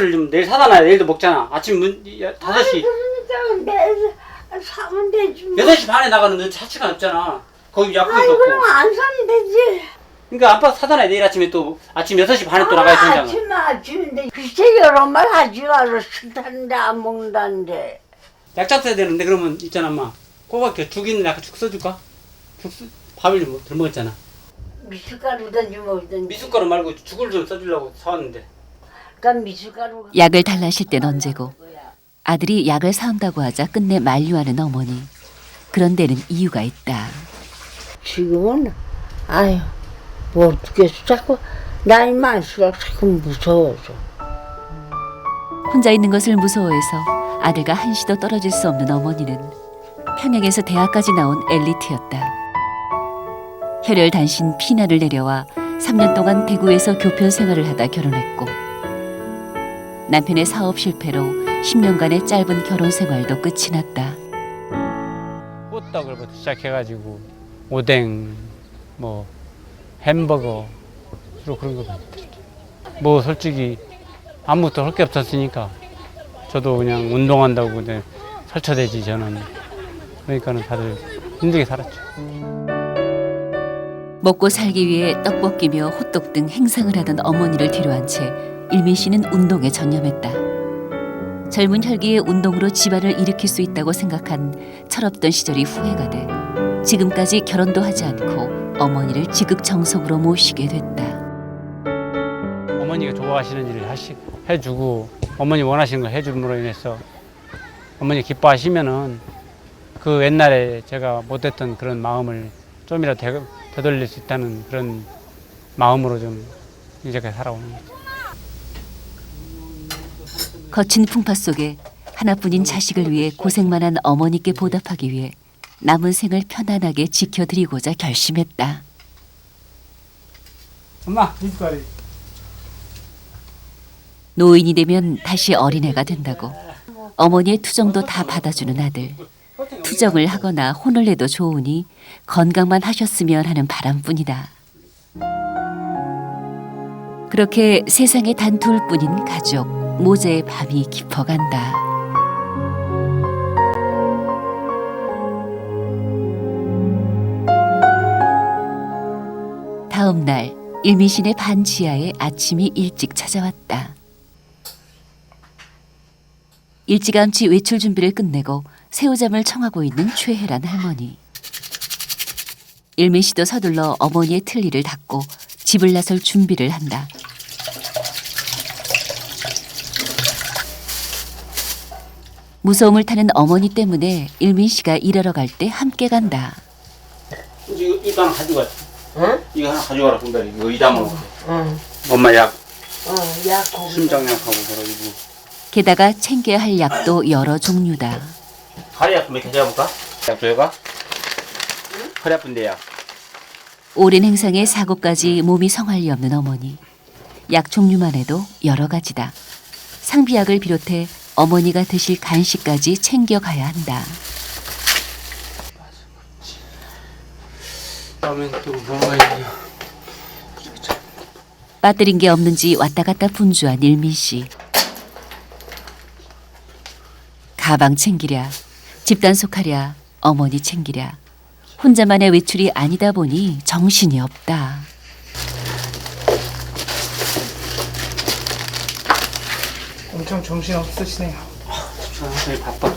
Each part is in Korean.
를좀 내일 사다 놔야 내일도 먹잖아. 아침 문, 야, 5시, 그러니까 내일 사면 되지 뭐. 6시 반에 나가는데 차치가 없잖아. 거기 약국도 아이 없고. 그럼 안 사면 되지. 그러니까 아빠 사다 놔야 내일 아침에 또 아침 6시 반에 또 나가야 된잖아. 아침 아침인데 글쎄 여러 말 하지 마라 싫다는데 안 먹는다는데. 약장 써야 되는데 그러면 있잖아 엄마. 꼬박 죽 있는 약간 죽 써줄까? 죽 쓰, 밥을 좀덜 먹었잖아. 미숫가루든지 뭐든지. 미숫가루 말고 죽을 좀 써주려고 사왔는데. 약을 달라실 땐 언제고 아들이 약을 사온다고 하자 끝내 만류하는 어머니. 그런 데는 이유가 있다. 지금은 아유 뭐 어떻게 자꾸 나이 많을수록 자꾸 무서워져. 혼자 있는 것을 무서워해서 아들과 한시도 떨어질 수 없는 어머니는 평양에서 대학까지 나온 엘리트였다. 혈혈 단신 피난을 내려와 3년 동안 대구에서 교편 생활을 하다 결혼했고 남편의 사업 실패로 10년간의 짧은 결혼 생활도 끝이 났다. 호떡을부터 시작해가지고 오뎅, 뭐 햄버거 주로 그런 거 드렸죠. 뭐 솔직히 아무것도 할 게 없었으니까 저도 그냥 운동한다고 이제 설쳐대지 저는 그러니까는 다들 힘들게 살았죠. 먹고 살기 위해 떡볶이며 호떡 등 행상을 하던 어머니를 뒤로한 채 일민 씨는 운동에 전념했다. 젊은 혈기에 운동으로 집안을 일으킬 수 있다고 생각한 철없던 시절이 후회가 돼 지금까지 결혼도 하지 않고 어머니를 지극정성으로 모시게 됐다. 어머니가 좋아하시는 일을 하시, 해주고 어머니 원하시는 걸 해줌으로 인해서 어머니 기뻐하시면은 그 옛날에 제가 못했던 그런 마음을 좀이라도 되, 되돌릴 수 있다는 그런 마음으로 좀 이제까지 살아오는 거죠. 거친 풍파 속에 하나뿐인 자식을 위해 고생만 한 어머니께 보답하기 위해 남은 생을 편안하게 지켜드리고자 결심했다. 엄마, 미숫가루. 노인이 되면 다시 어린애가 된다고 어머니의 투정도 다 받아주는 아들 투정을 하거나 혼을 내도 좋으니 건강만 하셨으면 하는 바람뿐이다 그렇게 세상에 단 둘뿐인 가족 모자의 밤이 깊어간다 다음 날 일미신의 반지하에 아침이 일찍 찾아왔다. 일찌감치 외출 준비를 끝내고 새우잠을 청하고 있는 최혜란 할머니. 일민 씨도 서둘러 어머니의 틀니를 닦고 집을 나설 준비를 한다. 무서움을 타는 어머니 때문에 일민 씨가 일하러 갈 때 함께 간다. 이거, 이거 하나 가져가. 응? 이거 하나 가져가라, 분별이. 이거 이담으로. 응. 엄마 약, 어, 약. 심장약하고 그러고. 게다가 챙겨야 할 약도 여러 종류다. 허리 아프면 이렇게 잡을까? 약 줘가? 허리 아픈데 약. 오랜 행상에 사고까지 몸이 성할 리 없는 어머니. 약 종류만 해도 여러 가지다. 상비약을 비롯해 어머니가 드실 간식까지 챙겨가야 한다. 다음엔 또 뭐가 있냐. 빠뜨린 게 없는지 왔다 갔다 분주한 일민 씨. 가방 챙기랴, 집 단 속하랴, 어머니 챙기랴. 혼자만의 외출이 아니다 보니 정신이 없다. 엄청 정신 없으시네요. 되게 바빠.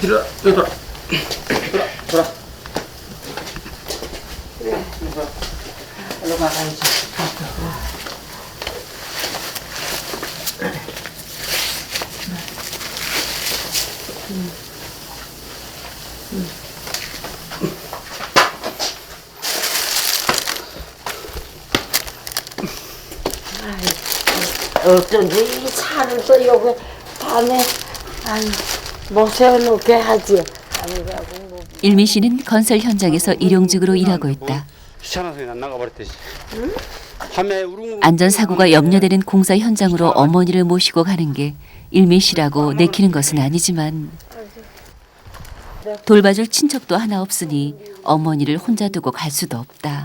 뒤로 여기 돌아. 돌아 돌아. 일로 가야지. 어쩐지 이 차를 또 여기 밤에 못 세워놓게 하지. 뭐. 일민 씨는 건설 현장에서 일용직으로 일하고 있다. 귀찮아서 안 나가버렸듯이. 밤에 우릉 안전사고가 염려되는 공사 현장으로 어머니를 모시고 가는 게 일민 씨라고 내키는 것은 아니지만 돌봐줄 친척도 하나 없으니 어머니를 혼자 두고 갈 수도 없다.